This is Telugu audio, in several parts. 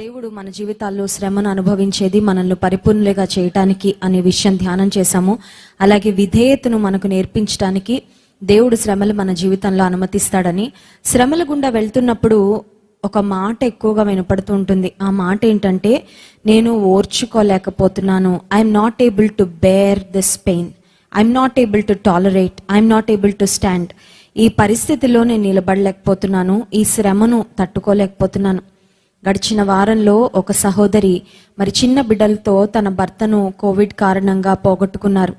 దేవుడు మన జీవితాల్లో శ్రమను అనుభవించేది మనల్ని పరిపూర్ణులుగా చేయటానికి అనే విషయం ధ్యానం చేశాము. అలాగే విధేయతను మనకు నేర్పించడానికి దేవుడు శ్రమలు మన జీవితంలో అనుమతిస్తాడని. శ్రమల గుండా వెళ్తున్నప్పుడు ఒక మాట ఎక్కువగా వినపడుతూ ఉంటుంది. ఆ మాట ఏంటంటే నేను ఓర్చుకోలేకపోతున్నాను. I'm not able to bear this pain I'm not able to tolerate I'm not able to stand ఈ పరిస్థితిలో నేను నిలబడలేకపోతున్నాను. ఈ శ్రమను తట్టుకోలేకపోతున్నాను. గడిచిన వారంలో ఒక సహోదరి మరి చిన్న బిడ్డలతో తన భర్తను కోవిడ్ కారణంగా పోగొట్టుకున్నారు.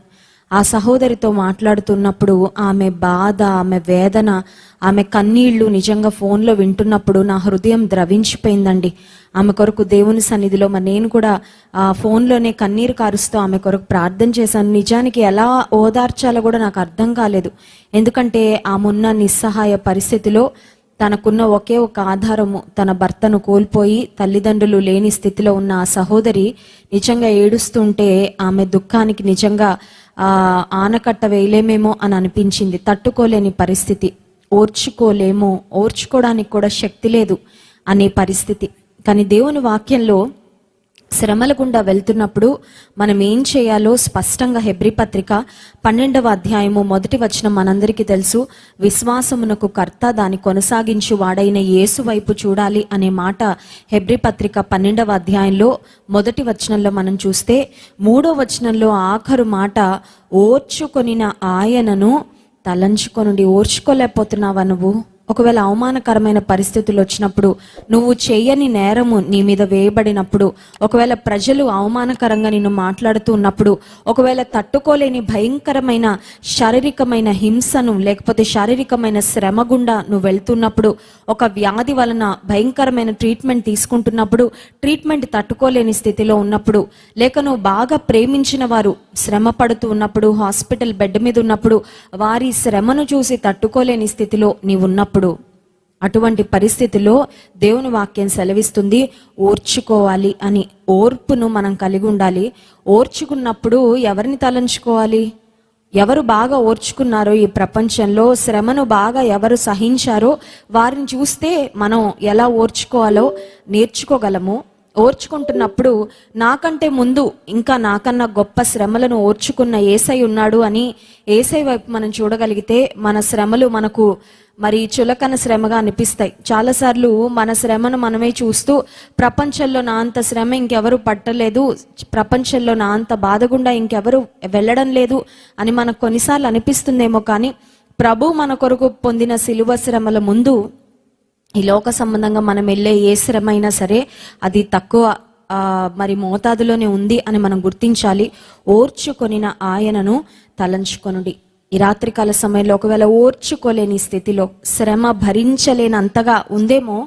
ఆ సహోదరితో మాట్లాడుతున్నప్పుడు ఆమె బాధ ఆమె వేదన ఆమె కన్నీళ్ళు నిజంగా ఫోన్లో వింటున్నప్పుడు నా హృదయం ద్రవించిపోయిందండి. ఆమె కొరకు దేవుని సన్నిధిలో మరి నేను కూడా ఆ ఫోన్లోనే కన్నీరు కారుస్తూ ఆమె కొరకు ప్రార్థన చేశాను. నిజానికి ఎలా ఓదార్చాలో కూడా నాకు అర్థం కాలేదు. ఎందుకంటే ఆమె ఉన్న నిస్సహాయ పరిస్థితిలో తనకున్న ఒకే ఒక ఆధారము. తన భర్తను కోల్పోయి తల్లిదండ్రులు లేని స్థితిలో ఉన్న ఆ సహోదరి నిజంగా ఏడుస్తుంటే ఆమె దుఃఖానికి నిజంగా ఆ ఆనకట్ట వేయలేమేమో అని అనిపించింది. తట్టుకోలేని పరిస్థితి. ఓర్చుకోలేమో. ఓర్చుకోవడానికి కూడా శక్తి లేదు అనే పరిస్థితి. కానీ దేవుని వాక్యంలో శ్రమల గుండా వెళ్తున్నప్పుడు మనం ఏం చేయాలో స్పష్టంగా హెబ్రి పత్రిక పన్నెండవ అధ్యాయము మొదటి వచనం మనందరికీ తెలుసు. విశ్వాసమునకు కర్త దాని కొనసాగించు వాడైన యేసు వైపు చూడాలి అనే మాట హెబ్రి పత్రిక పన్నెండవ అధ్యాయంలో మొదటి వచనంలో మనం చూస్తే మూడో వచనంలో ఆఖరు మాట ఓర్చుకొనిన ఆయనను తలంచుకొనుండి ఓర్చుకోలేకపోతున్నావా నువ్వు? ఒకవేళ అవమానకరమైన పరిస్థితులు వచ్చినప్పుడు నువ్వు చేయని నేరము నీ మీద వేయబడినప్పుడు ఒకవేళ ప్రజలు అవమానకరంగా నిన్ను మాట్లాడుతూ ఉన్నప్పుడు ఒకవేళ తట్టుకోలేని భయంకరమైన శారీరకమైన హింసను లేకపోతే శారీరకమైన శ్రమ గుండా నువ్వు వెళ్తున్నప్పుడు ఒక వ్యాధి వలన భయంకరమైన ట్రీట్మెంట్ తీసుకుంటున్నప్పుడు ట్రీట్మెంట్ తట్టుకోలేని స్థితిలో ఉన్నప్పుడు లేక నువ్వు బాగా ప్రేమించిన వారు శ్రమ పడుతూ ఉన్నప్పుడు హాస్పిటల్ బెడ్ మీద ఉన్నప్పుడు వారి శ్రమను చూసి తట్టుకోలేని స్థితిలో నీవు ఉన్నప్పుడు అటువంటి పరిస్థితిలో దేవుని వాక్యం సెలవిస్తుంది ఓర్చుకోవాలి అని. ఓర్పును మనం కలిగి ఉండాలి. ఓర్చుకున్నప్పుడు ఎవరిని తలంచుకోవాలి? ఎవరు బాగా ఓర్చుకున్నారో ఈ ప్రపంచంలో శ్రమను బాగా ఎవరు సహించారో వారిని చూస్తే మనం ఎలా ఓర్చుకోవాలో నేర్చుకోగలము. ఓర్చుకుంటున్నప్పుడు నాకంటే ముందు ఇంకా నాకన్నా గొప్ప శ్రమలను ఓర్చుకున్న ఏసై ఉన్నాడు అని ఏసై వైపు మనం చూడగలిగితే మన శ్రమలు మనకు మరి చులకన శ్రమగా అనిపిస్తాయి. చాలాసార్లు మన శ్రమను మనమే చూస్తూ ప్రపంచంలో నా అంత శ్రమ ఇంకెవరు పట్టలేదు ప్రపంచంలో నా అంత బాధగుండా ఇంకెవరు వెళ్ళడం లేదు అని మనకు కొన్నిసార్లు అనిపిస్తుందేమో కానీ ప్రభు మన కొరకు పొందిన శిలువ శ్రమల ముందు ఈ లోక సంబంధంగా మనం వెళ్ళే ఏ శ్రమ అయినా సరే అది తక్కువ మరి మోతాదులోనే ఉంది అని మనం గుర్తించాలి. ఓర్చుకొనిన ఆయనను తలంచుకొనుడి. ఈ రాత్రికాల సమయంలో ఒకవేళ ఓర్చుకోలేని స్థితిలో శ్రమ భరించలేనంతగా ఉందేమో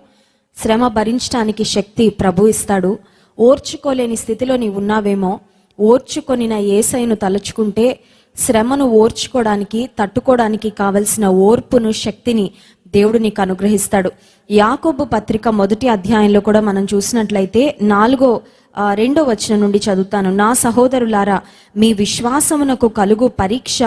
శ్రమ భరించడానికి శక్తి ప్రభు ఇస్తాడు. ఓర్చుకోలేని స్థితిలో నీవు ఉన్నావేమో ఓర్చుకొనిన ఏసైను తలుచుకుంటే శ్రమను ఓర్చుకోవడానికి తట్టుకోవడానికి కావలసిన ఓర్పును శక్తిని దేవుడు నీకు అనుగ్రహిస్తాడు. యాకోబు పత్రిక మొదటి అధ్యాయంలో కూడా మనం చూసినట్లయితే నాలుగో రెండో వచనం నుండి చదువుతాను. నా సహోదరులారా మీ విశ్వాసమునకు కలుగు పరీక్ష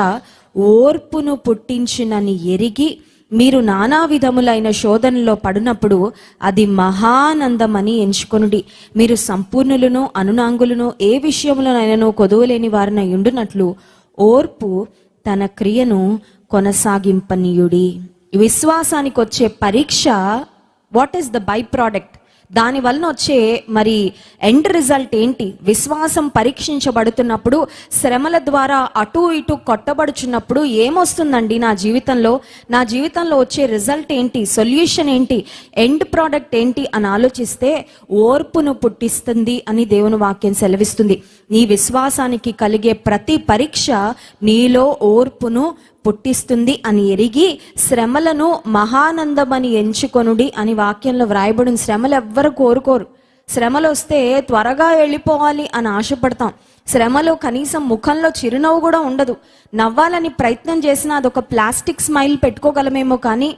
ఓర్పును పుట్టించినని ఎరిగి మీరు నానా విధములైన శోధనలో పడినప్పుడు అది మహానందమని ఎంచుకొనుడి. మీరు సంపూర్ణులను అనునాంగులను ఏ విషయంలోనైనానో కొదువలేని వారిన ఉండునట్లు ఓర్పు తన క్రియను కొనసాగింపనీయుడి. విశ్వాసానికి వచ్చే పరీక్ష what is the byproduct దాని వలన వచ్చే మరి ఎండ్ రిజల్ట్ ఏంటి? విశ్వాసం పరీక్షించబడుతున్నప్పుడు శ్రమల ద్వారా అటు ఇటు కొట్టబడుచున్నప్పుడు ఏమొస్తుందండి నా జీవితంలో? నా జీవితంలో వచ్చే రిజల్ట్ ఏంటి? సొల్యూషన్ ఏంటి? ఎండ్ ప్రోడక్ట్ ఏంటి? అని ఆలోచిస్తే ఓర్పును పుట్టిస్తుంది అని దేవుని వాక్యం సెలవిస్తుంది. నీ విశ్వాసానికి కలిగే ప్రతి పరీక్ష నీలో ఓర్పును పుట్టిస్తుంది అని ఎరిగి శ్రమలను మహానందమని ఎంచుకొనుడి అని వాక్యంలో వ్రాయబడిన. శ్రమలు ఎవ్వరు కోరుకోరు. శ్రమలు వస్తే త్వరగా వెళ్ళిపోవాలి అని ఆశపడతాం. శ్రమలో కనీసం ముఖంలో చిరునవ్వు కూడా ఉండదు. నవ్వాలని ప్రయత్నం చేసినా అదొక ప్లాస్టిక్ స్మైల్ పెట్టుకోగలమేమో కానీ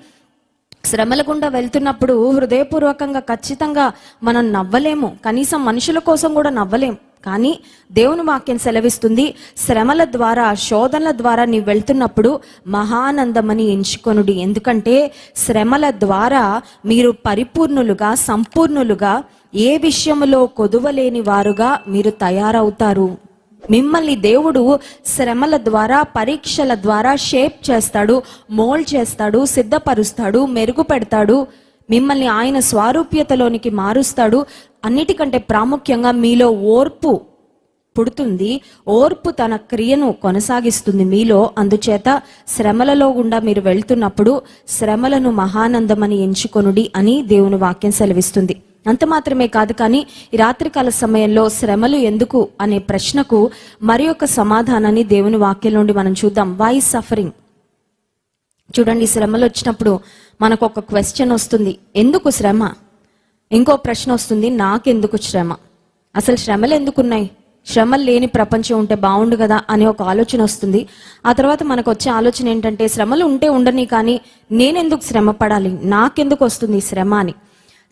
శ్రమల గుండా వెళ్తున్నప్పుడు హృదయపూర్వకంగా ఖచ్చితంగా మనం నవ్వలేము. కనీసం మనుషుల కోసం కూడా నవ్వలేము. కానీ దేవుని వాక్యం సెలవిస్తుంది శ్రమల ద్వారా శోధనల ద్వారా నీవు వెళ్తున్నప్పుడు మహానందమని ఎంచుకొనుడి. ఎందుకంటే శ్రమల ద్వారా మీరు పరిపూర్ణులుగా సంపూర్ణులుగా ఏ విషయంలో కొదువలేని వారుగా మీరు తయారవుతారు. మిమ్మల్ని దేవుడు శ్రమల ద్వారా పరీక్షల ద్వారా షేప్ చేస్తాడు మోల్డ్ చేస్తాడు సిద్ధపరుస్తాడు మెరుగుపెడతాడు. మిమ్మల్ని ఆయన స్వారూప్యతలోనికి మారుస్తాడు. అన్నిటికంటే ప్రాముఖ్యంగా మీలో ఓర్పు పుడుతుంది. ఓర్పు తన క్రియను కొనసాగిస్తుంది మీలో. అందుచేత శ్రమలలో గుండా మీరు వెళ్తున్నప్పుడు శ్రమలను మహానందమని ఎంచుకొనుడి అని దేవుని వాక్యం సెలవిస్తుంది. అంత మాత్రమే కాదు కానీ రాత్రికాల సమయంలో శ్రమలు ఎందుకు అనే ప్రశ్నకు మరి ఒక సమాధానాన్ని దేవుని వాక్యం నుండి మనం చూద్దాం. వై సఫరింగ్ చూడండి శ్రమలు వచ్చినప్పుడు మనకు ఒక క్వశ్చన్ వస్తుంది. ఎందుకు శ్రమ? ఇంకో ప్రశ్న వస్తుంది నాకెందుకు శ్రమ? అసలు శ్రమలు ఎందుకున్నాయి? శ్రమలు లేని ప్రపంచం ఉంటే బాగుండు కదా అనే ఒక ఆలోచన వస్తుంది. ఆ తర్వాత మనకు వచ్చే ఆలోచన ఏంటంటే శ్రమలు ఉంటే ఉండని కానీ నేనెందుకు శ్రమ పడాలి? నాకెందుకు వస్తుంది ఈ శ్రమ అని.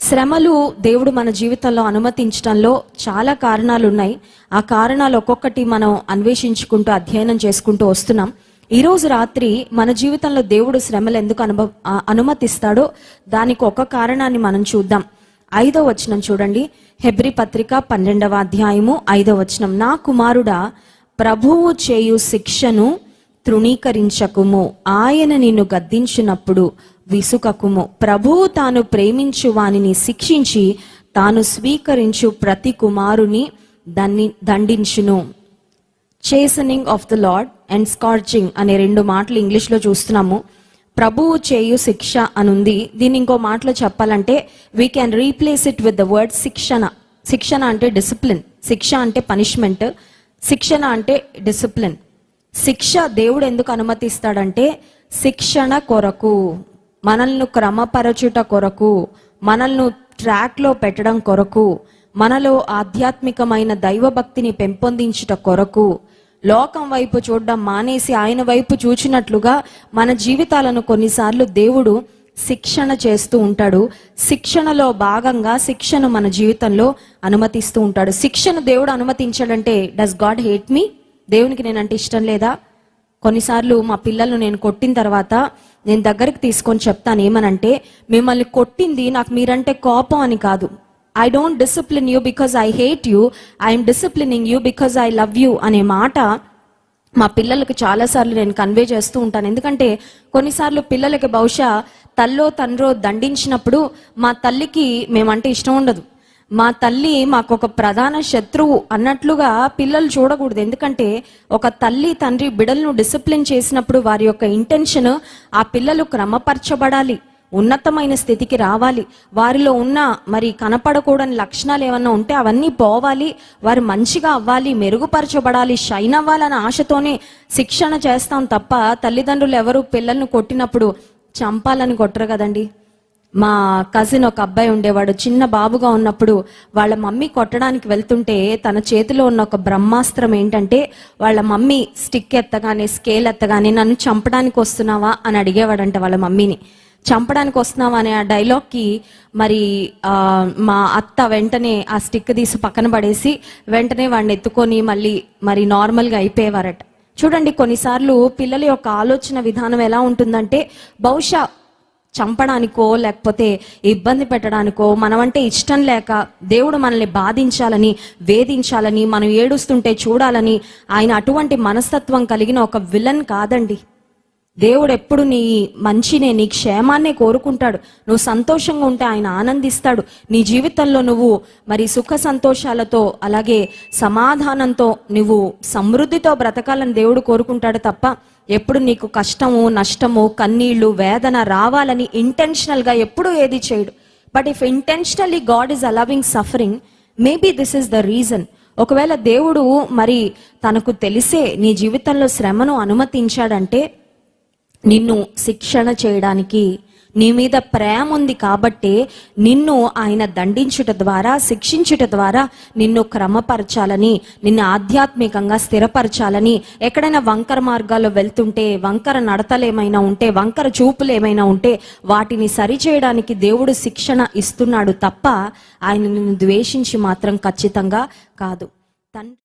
శ్రమలు దేవుడు మన జీవితంలో అనుమతించడంలో చాలా కారణాలు ఉన్నాయి ఆ కారణాలు ఒక్కొక్కటి మనం అన్వేషించుకుంటూ అధ్యయనం చేసుకుంటూ వస్తున్నాం. ఈరోజు రాత్రి మన జీవితంలో దేవుడు శ్రమలు ఎందుకు అనుభవ అనుమతిస్తాడో దానికి ఒక కారణాన్ని మనం చూద్దాం. ఐదో వచనం చూడండి. హెబ్రి పత్రిక పన్నెండవ అధ్యాయము ఐదో వచనం. నా కుమారుడా ప్రభువు చేయు శిక్షను తృణీకరించకుము. ఆయన నిన్ను గద్దించినప్పుడు విసుకకుము. ప్రభువు తాను ప్రేమించు వానిని శిక్షించి తాను స్వీకరించు ప్రతి కుమారుని దండి దండించును. Chastening of the Lord and scorching అనే రెండు మాటలు ఇంగ్లీష్లో చూస్తున్నాము. ప్రభువు చేయు శిక్ష అనుంది. దీన్ని ఇంకో మాటలో చెప్పాలంటే we can replace it with the word శిక్షణ. శిక్షణ అంటే డిసిప్లిన్ శిక్ష అంటే పనిష్మెంట్ శిక్షణ అంటే డిసిప్లిన్ శిక్ష దేవుడు ఎందుకు అనుమతిస్తాడంటే శిక్షణ కొరకు మనల్ని క్రమపరచుట కొరకు మనల్ని ట్రాక్లో పెట్టడం కొరకు మనలో ఆధ్యాత్మికమైన దైవభక్తిని పెంపొందించుట కొరకు లోకం వైపు చూడడం మానేసి ఆయన వైపు చూచినట్లుగా మన జీవితాలను కొన్నిసార్లు దేవుడు శిక్షణ చేస్తూ ఉంటాడు. శిక్షణలో భాగంగా శిక్షను మన జీవితంలో అనుమతిస్తూ ఉంటాడు. శిక్షను దేవుడు అనుమతించాడంటే డస్ గాడ్ హేట్ మీ దేవునికి నేనంటే ఇష్టం లేదా? కొన్నిసార్లు మా పిల్లలను నేను కొట్టిన తర్వాత నేను దగ్గరికి తీసుకొని చెప్తాను ఏమనంటే మిమ్మల్ని కొట్టింది నాకు మీరంటే కోపం అని కాదు. I don't discipline you because I hate you I'm disciplining you because I love you అనే మాట మా పిల్లలకు చాలాసార్లు నేను కన్వే చేస్తూ ఉంటాను. ఎందుకంటే కొన్నిసార్లు పిల్లలకి బహుశా తల్లో తండ్రో దండించినప్పుడు మా తల్లికి మేమంటే ఇష్టం ఉండదు. మా తల్లి మాకు ఒక ప్రధాన శత్రువు అన్నట్లుగా పిల్లలు చూడకూడదు. ఎందుకంటే ఒక తల్లి తండ్రి బిడలను డిసిప్లిన్ చేసినప్పుడు వారి యొక్క ఇంటెన్షన్ ఆ పిల్లలు క్రమపరచబడాలి. ఉన్నతమైన స్థితికి రావాలి. వారిలో ఉన్న మరి కనపడకూడని లక్షణాలు ఏమన్నా ఉంటే అవన్నీ పోవాలి. వారు మంచిగా అవ్వాలి మెరుగుపరచబడాలి షైన్ అవ్వాలన్న ఆశతోనే శిక్షణ చేస్తాం తప్ప తల్లిదండ్రులు ఎవరు పిల్లల్ని కొట్టినప్పుడు చంపాలని కొట్టరు కదండి. మా కజిన్ ఒక అబ్బాయి ఉండేవాడు. చిన్న బాబుగా ఉన్నప్పుడు వాళ్ళ మమ్మీ కొట్టడానికి వెళ్తుంటే తన చేతిలో ఉన్న ఒక బ్రహ్మాస్త్రం ఏంటంటే వాళ్ళ మమ్మీ స్టిక్ ఎత్తగానే స్కేల్ ఎత్తగానే నన్ను చంపడానికి వస్తున్నావా? అని అడిగేవాడంట వాళ్ళ మమ్మీని. చంపడానికి వస్తున్నాం అనే ఆ డైలాగ్కి మరి మా అత్త వెంటనే ఆ స్టిక్ తీసి పక్కన పడేసి వెంటనే వాడిని ఎత్తుకొని మళ్ళీ మరి నార్మల్గా అయిపోయేవారట. చూడండి కొన్నిసార్లు పిల్లల యొక్క ఆలోచన విధానం ఎలా ఉంటుందంటే బహుశా చంపడానికో లేకపోతే ఇబ్బంది పెట్టడానికో మనమంటే ఇష్టం లేక దేవుడు మనల్ని బాధించాలని వేధించాలని మనం ఏడుస్తుంటే చూడాలని ఆయన అటువంటి మనస్తత్వం కలిగిన ఒక విలన్ కాదండి. దేవుడు ఎప్పుడు నీ మంచినే నీ క్షేమాన్నే కోరుకుంటాడు. నువ్వు సంతోషంగా ఉంటే ఆయన ఆనందిస్తాడు. నీ జీవితంలో నువ్వు మరి సుఖ సంతోషాలతో అలాగే సమాధానంతో నువ్వు సమృద్ధితో బ్రతకాలని దేవుడు కోరుకుంటాడు తప్ప ఎప్పుడు నీకు కష్టము నష్టము కన్నీళ్ళు వేదన రావాలని ఇంటెన్షనల్గా ఎప్పుడూ ఎప్పుడు ఏది చేయడు. But if intentionally God is allowing suffering maybe this is the reason ఒకవేళ దేవుడు మరి తనకు తెలిసే నీ జీవితంలో శ్రమను అనుమతించాడంటే నిన్ను శిక్షణ చేయడానికి నీ మీద ప్రేమ ఉంది కాబట్టే నిన్ను ఆయన దండించుట ద్వారా శిక్షించుట ద్వారా నిన్ను క్రమపరచాలని నిన్ను ఆధ్యాత్మికంగా స్థిరపరచాలని ఎక్కడైనా వంకర మార్గాల్లో వెళ్తుంటే వంకర నడతలు ఏమైనా ఉంటే వంకర చూపులు ఏమైనా ఉంటే వాటిని సరిచేయడానికి దేవుడు శిక్షణ ఇస్తున్నాడు తప్ప ఆయన నిన్ను ద్వేషించి మాత్రం ఖచ్చితంగా కాదు. తండ్రి